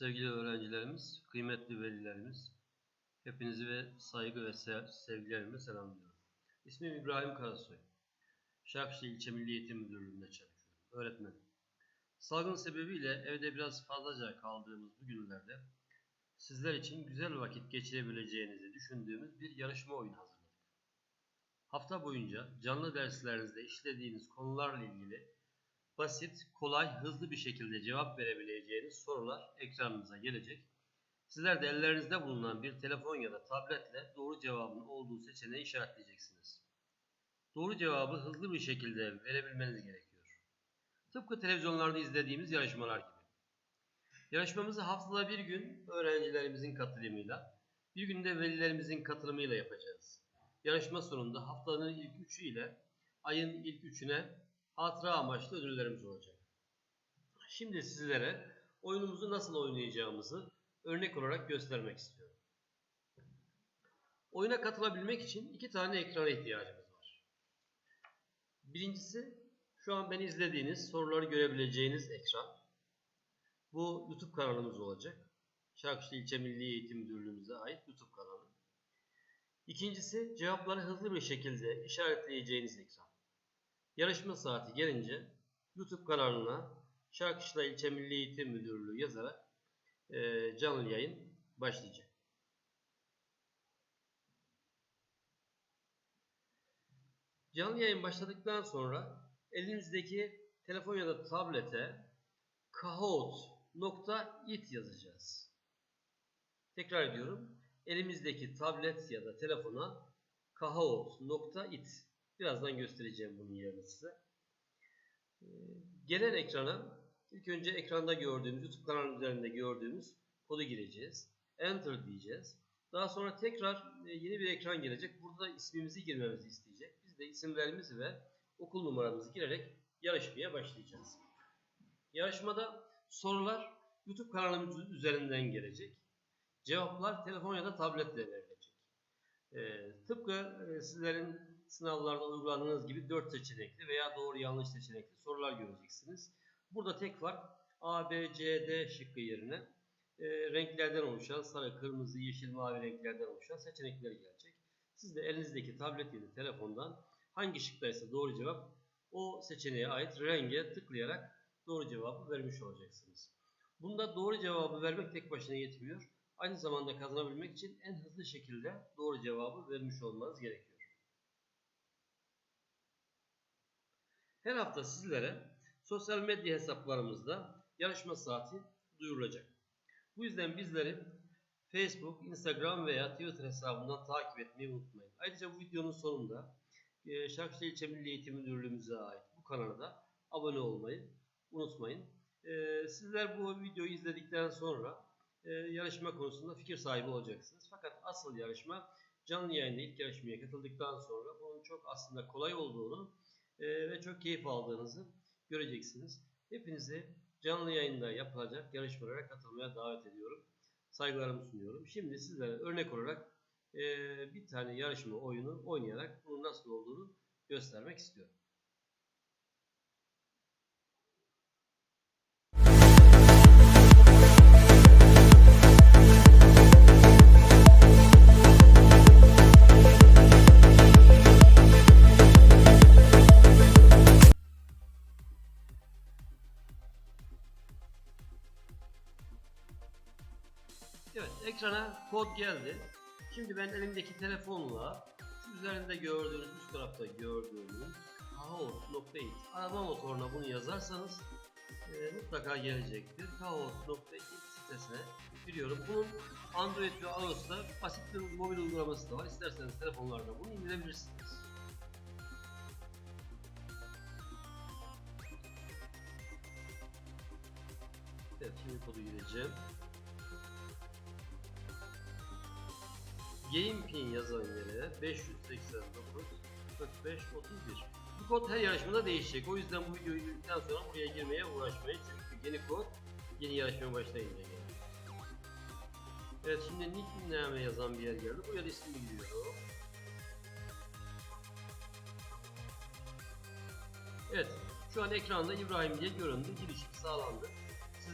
Sevgili öğrencilerimiz, kıymetli velilerimiz, hepinizi ve saygı ve se- sevgilerimle selamlıyorum. İsmim İbrahim Karasoy. Şarkışlı İlçe Milli Eğitim Müdürlüğü'nde çalışıyorum. Öğretmenim. Salgın sebebiyle evde biraz fazlaca kaldığımız bu günlerde sizler için güzel vakit geçirebileceğinizi düşündüğümüz bir yarışma oyunu hazırladık. Hafta boyunca canlı derslerinizde işlediğiniz konularla ilgili basit, kolay, hızlı bir şekilde cevap verebileceğiniz sorular ekranınıza gelecek. Sizler de ellerinizde bulunan bir telefon ya da tabletle doğru cevabın olduğu seçeneği işaretleyeceksiniz. Doğru cevabı hızlı bir şekilde verebilmeniz gerekiyor. Tıpkı televizyonlarda izlediğimiz yarışmalar gibi. Yarışmamızı haftada bir gün öğrencilerimizin katılımıyla, bir günde velilerimizin katılımıyla yapacağız. Yarışma sonunda haftanın ilk üçü ile ayın ilk üçüne hatıra amaçlı ödüllerimiz olacak. Şimdi sizlere oyunumuzu nasıl oynayacağımızı örnek olarak göstermek istiyorum. Oyuna katılabilmek için iki tane ekrana ihtiyacımız var. Birincisi şu an beni izlediğiniz soruları görebileceğiniz ekran. Bu YouTube kanalımız olacak. Şarkışlı İlçe Milli Eğitim Müdürlüğümüze ait YouTube kanalı. İkincisi cevapları hızlı bir şekilde işaretleyeceğiniz ekran. Yarışma saati gelince YouTube kanalına Şarkışla İlçe Milli Eğitim Müdürlüğü yazarak e, canlı yayın başlayacak. Canlı yayın başladıktan sonra elinizdeki telefon ya da tablete kahoot.it yazacağız. Tekrar ediyorum. Elimizdeki tablet ya da telefona kahoot.it Birazdan göstereceğim bunun yerini size. Ee, Gelen ekrana ilk önce ekranda gördüğümüz, YouTube kanalı üzerinde gördüğümüz kodu gireceğiz. Enter diyeceğiz. Daha sonra tekrar e, yeni bir ekran gelecek. Burada ismimizi girmemizi isteyecek. Biz de isimlerimizi ve okul numaramızı girerek yarışmaya başlayacağız. Yarışmada sorular YouTube kanalımız üzerinden gelecek. Cevaplar telefon ya da tabletle verilecek. Ee, tıpkı e, sizlerin sınavlarda uyguladığınız gibi 4 seçenekli veya doğru yanlış seçenekli sorular göreceksiniz. Burada tek fark A, B, C, D şıkkı yerine e, renklerden oluşan sarı, kırmızı, yeşil, mavi renklerden oluşan seçenekler gelecek. Siz de elinizdeki tablet ya da telefondan hangi şıktaysa doğru cevap o seçeneğe ait renge tıklayarak doğru cevabı vermiş olacaksınız. Bunda doğru cevabı vermek tek başına yetmiyor. Aynı zamanda kazanabilmek için en hızlı şekilde doğru cevabı vermiş olmanız gerekiyor. Her hafta sizlere sosyal medya hesaplarımızda yarışma saati duyurulacak. Bu yüzden bizleri Facebook, Instagram veya Twitter hesabından takip etmeyi unutmayın. Ayrıca bu videonun sonunda e, Şarkışlı İlçe Milli Eğitim Müdürlüğümüze ait bu kanala da abone olmayı unutmayın. E, Sizler bu videoyu izledikten sonra e, yarışma konusunda fikir sahibi olacaksınız. Fakat asıl yarışma canlı yayında ilk yarışmaya katıldıktan sonra bunun çok aslında kolay olduğunu ve çok keyif aldığınızı göreceksiniz. Hepinizi canlı yayında yapılacak yarışmalara katılmaya davet ediyorum. Saygılarımı sunuyorum. Şimdi sizlere örnek olarak e, bir tane yarışma oyunu oynayarak bunun nasıl olduğunu göstermek istiyorum. Evet, ekrana kod geldi. Şimdi ben elimdeki telefonla üzerinde gördüğünüz, üst tarafta gördüğünüz kahoot.it arama motoruna bunu yazarsanız e, mutlaka gelecektir. kahoot.it sitesine giriyorum. Bunun Android ve iOS'ta basit bir mobil uygulaması da var. İsterseniz telefonlarda bunu indirebilirsiniz. Evet, şimdi kodu gireceğim. Game pin yazan yere 589 45 31. Bu kod her yarışmada değişecek. O yüzden bu videoyu izledikten sonra buraya girmeye uğraşmayın. Çünkü yeni kod yeni yarışmaya başlayınca gelir. Evet şimdi nickname yazan bir yer geldi. Buraya da ismimi giriyorum. Evet şu an ekranda İbrahim diye göründü. Girişim sağlandı.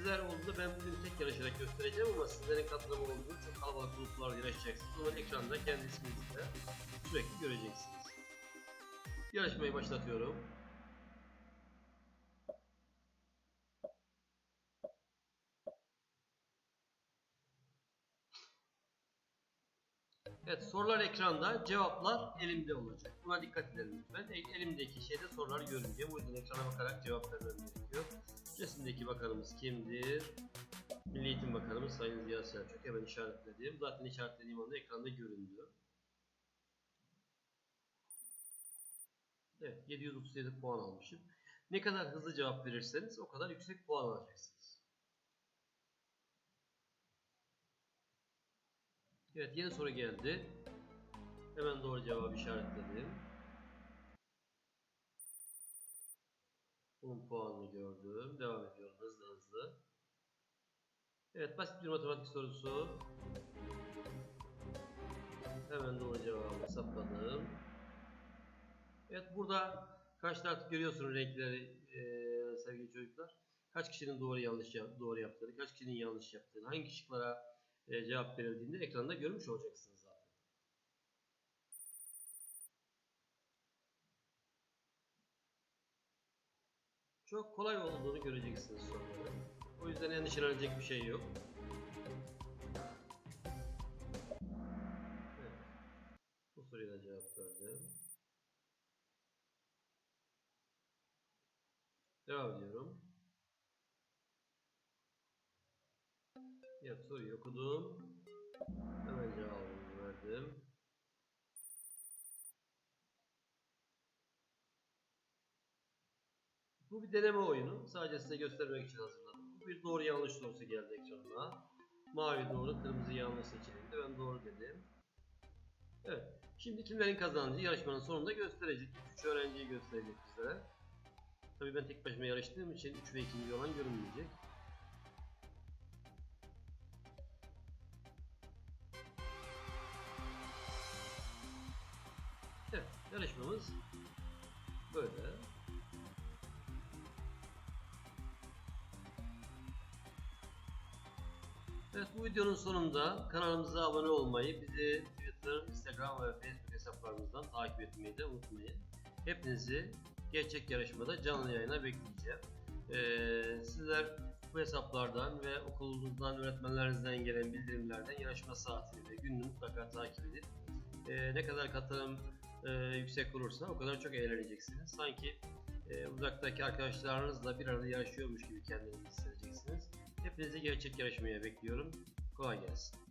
Sizler olduğunda ben bugün tek yarışarak göstereceğim ama sizlerin katılımı olduğunu çok kalabalık gruplarda yarışacaksınız. O ekranda kendi isminizi sürekli göreceksiniz. Yarışmayı başlatıyorum. Evet sorular ekranda, cevaplar elimde olacak. Buna dikkat edelim lütfen. E- Elimdeki şeyde sorular görünce bu yüzden ekrana bakarak cevap vermem gerekiyor. Resimdeki bakanımız kimdir? Milli Eğitim Bakanımız Sayın Ziya Selçuk. Hemen işaretledim. Zaten işaretlediğim anda ekranda göründü. Evet 737 puan almışım. Ne kadar hızlı cevap verirseniz o kadar yüksek puan alacaksınız. Evet yeni soru geldi. Hemen doğru cevabı işaretledim. Bunun puanını gördüm. Devam ediyorum hızlı hızlı. Evet basit bir matematik sorusu. Hemen doğru cevabı hesapladım. Evet burada kaçta artık görüyorsunuz renkleri eee, sevgili çocuklar. Kaç kişinin doğru yanlış doğru yaptığını, kaç kişinin yanlış yaptığını, hangi şıklara eee, cevap verildiğini ekranda görmüş olacaksınız zaten. Çok kolay olduğunu göreceksiniz soruları. O yüzden endişelenecek bir şey yok. Evet. Bu soruya da cevap verdim. Devam ediyorum. Evet soruyu okudum. Hemen cevabımı verdim. Bu bir deneme oyunu. Sadece size göstermek için hazırladım. Bu bir doğru yanlış sorusu geldi ekranıma. Mavi doğru, kırmızı yanlış seçildi. Ben doğru dedim. Evet. Şimdi kimlerin kazandığı yarışmanın sonunda gösterecek. 3 öğrenciyi gösterecek bizlere. Tabii ben tek başıma yarıştığım için 3 ve 2. olan görünmeyecek. Evet, yarışmamız böyle. Evet, bu videonun sonunda kanalımıza abone olmayı, bizi Twitter, Instagram ve Facebook hesaplarımızdan takip etmeyi de unutmayın. Hepinizi gerçek yarışmada canlı yayına bekleyeceğim. Ee, sizler bu hesaplardan ve okulunuzdan, öğretmenlerinizden gelen bildirimlerden yarışma saatini ve gününü mutlaka takip edin. Ee, ne kadar katılım e, yüksek olursa o kadar çok eğleneceksiniz. Sanki e, uzaktaki arkadaşlarınızla bir arada yarışıyormuş gibi kendinizi hissedeceksiniz. Hepinizi gerçek yarışmaya bekliyorum. Kolay gelsin.